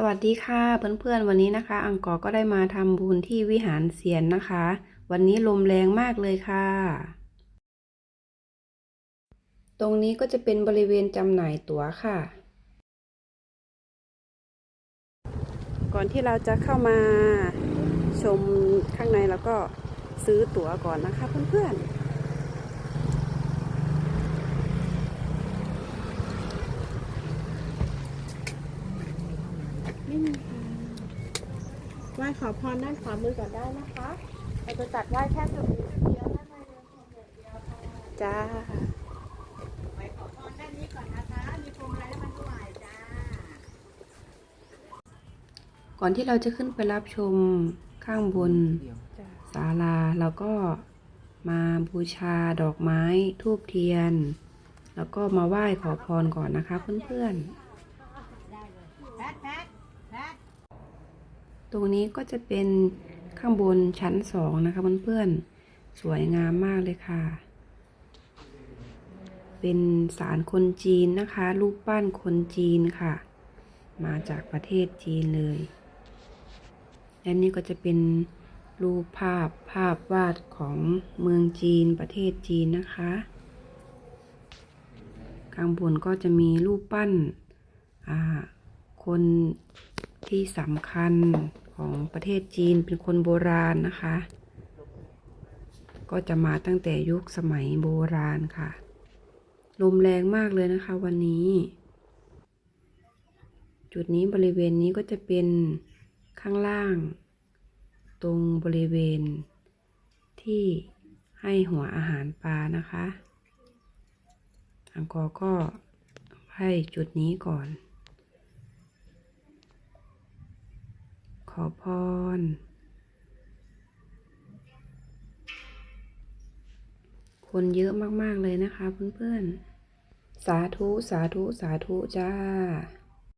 สวัสดีค่ะเพื่อนๆวันนี้นะคะ อังกอร์ก็ได้มาทำบุญที่วิหารเซียนนะคะ วันนี้ลมแรงมากเลยค่ะ ตรงนี้ก็จะเป็นบริเวณจำหน่ายตั๋วค่ะ ก่อนที่เราจะเข้ามาชมข้างในแล้วก็ซื้อตั๋วก่อนนะคะเพื่อนๆ ไหว้ขอพรด้านขวามือก่อนได้นะคะเราจะจัดไหว้แค่จุดนี้จุดเดียวด้านในเรือนชมอย่างเดียวค่ะจ้าไหว้ขอพรด้านนี้ก่อนนะคะ มีพวงมาลัยให้มันถวายจ้า ก่อนที่เราจะขึ้นไปรับชมข้างบนศาลาเราก็มาบูชาดอกไม้ทูบเทียน แล้วก็มาไหว้ขอพรก่อนนะคะเพื่อนแพทแพทแพท ๆ ตรงนี้ก็จะเป็นข้างบนชั้นสองนะคะเพื่อนๆ สวยงามมากเลยค่ะ เป็นศาลคนจีนนะคะ รูปปั้นคนจีนค่ะ มาจากประเทศจีนเลย และนี่ก็จะเป็นรูปภาพภาพวาดของเมืองจีนประเทศจีนนะคะข้างบนก็จะมีรูปปั้นคน ที่สำคัญของประเทศจีนเป็นคนโบราณนะคะ ก็จะมาตั้งแต่ยุคสมัยโบราณค่ะ ลมแรงมากเลยนะคะวันนี้ จุดนี้บริเวณนี้ก็จะเป็นข้างล่าง ตรงบริเวณที่ให้หัวอาหารปลานะคะ อังกอร์ก็ให้จุดนี้ก่อน อพร คนเยอะมาก ๆ เลยนะคะเพื่อน ๆ สาธุ สาธุ สาธุ จ้า